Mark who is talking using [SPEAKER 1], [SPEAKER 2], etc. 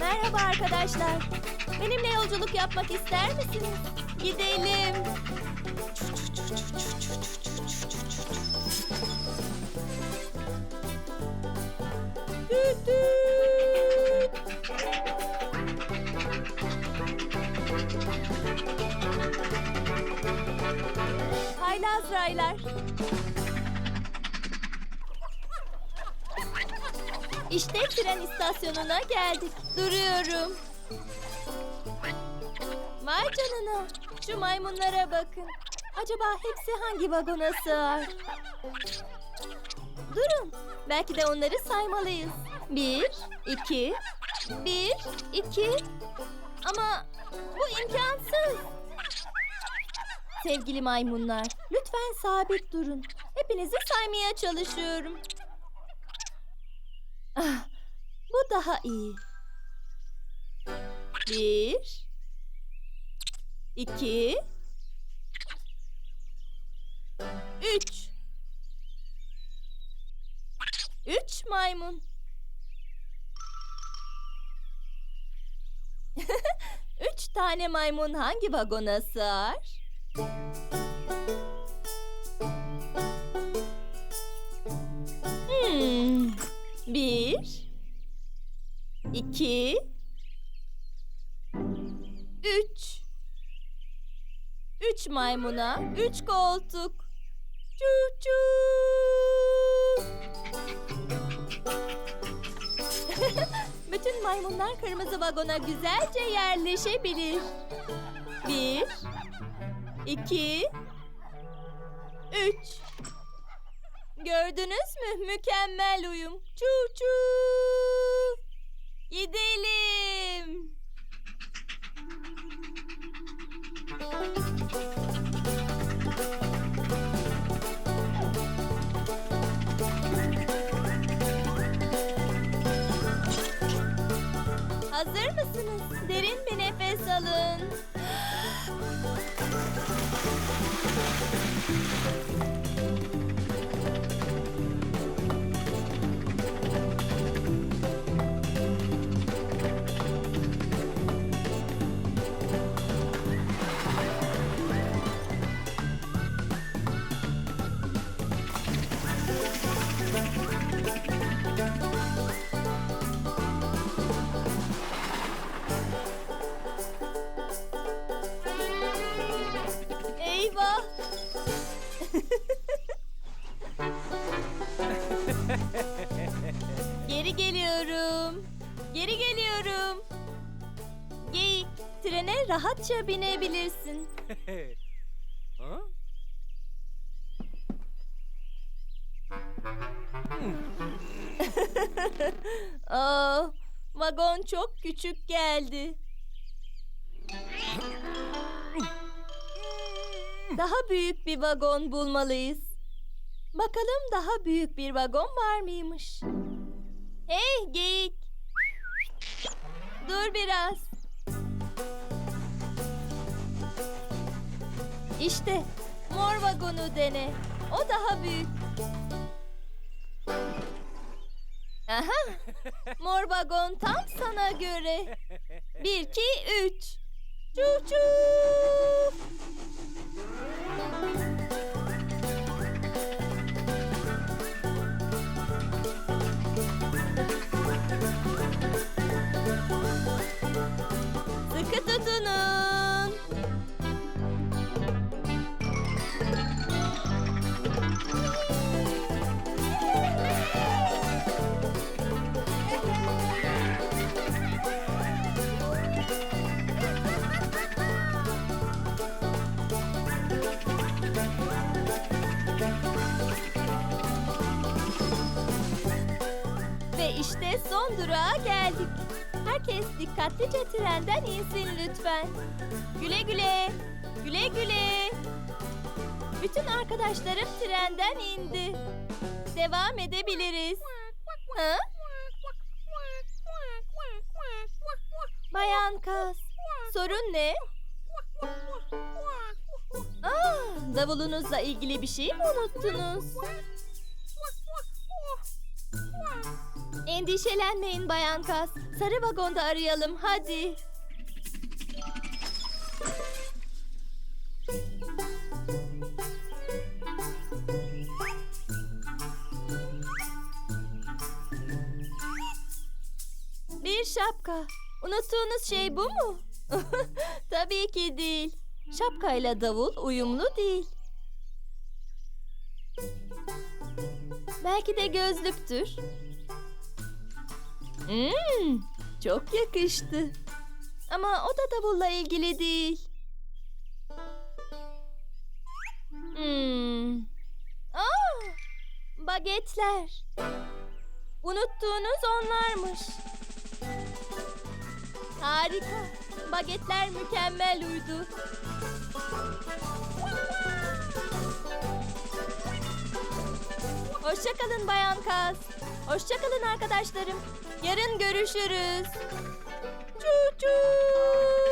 [SPEAKER 1] Merhaba arkadaşlar. Benimle yolculuk yapmak ister misiniz? Gidelim. Haylaz raylar. İşte tren istasyonuna geldik. Duruyorum. Vay canına. Şu maymunlara bakın. Acaba hepsi hangi vagona sığar? Durun. Belki de onları saymalıyız. Bir, iki, bir, iki. Ama bu imkansız. Sevgili maymunlar, lütfen sabit durun. Hepinizi saymaya çalışıyorum. Ah, bu daha iyi. Bir, iki, üç. Üç maymun. Üç tane maymun hangi vagona sığar? Üç maymuna, üç koltuk. Çu çu. Bütün maymunlar kırmızı vagona güzelce yerleşebilir. Bir, iki, üç. Gördünüz mü? Mükemmel uyum. Çu çu. Gidelim. Hazır mısınız? Trene rahatça binebilirsin.
[SPEAKER 2] Ha?
[SPEAKER 1] Aa, vagon çok küçük geldi. Daha büyük bir vagon bulmalıyız. Bakalım daha büyük bir vagon var mıymış? Hey geyik. Dur biraz. İşte mor vagonu dene. O daha büyük. Aha. Mor vagon tam sana göre. Bir, iki, üç. Çu çu. Sıkı tutunun. Ve işte son durağa geldik. Herkes dikkatlice trenden insin lütfen. Güle güle. Güle güle. Bütün arkadaşlarım trenden indi. Devam edebiliriz. Ha? Bayan Kas, sorun ne? Aa, davulunuzla ilgili bir şey mi unuttunuz? Endişelenmeyin Bayan Kas. Sarı vagonda arayalım hadi. Bir şapka. Unuttuğunuz şey bu mu? Tabii ki değil. Şapkayla davul uyumlu değil. Belki de gözlüktür. Hmm, çok yakıştı. Ama o da davulla ilgili değil. Hmm. Aa, bagetler. Unuttuğunuz onlarmış. Harika. Bagetler mükemmel uydu. Hoşçakalın Bayan Kaz. Hoşçakalın arkadaşlarım. Yarın görüşürüz. Çu.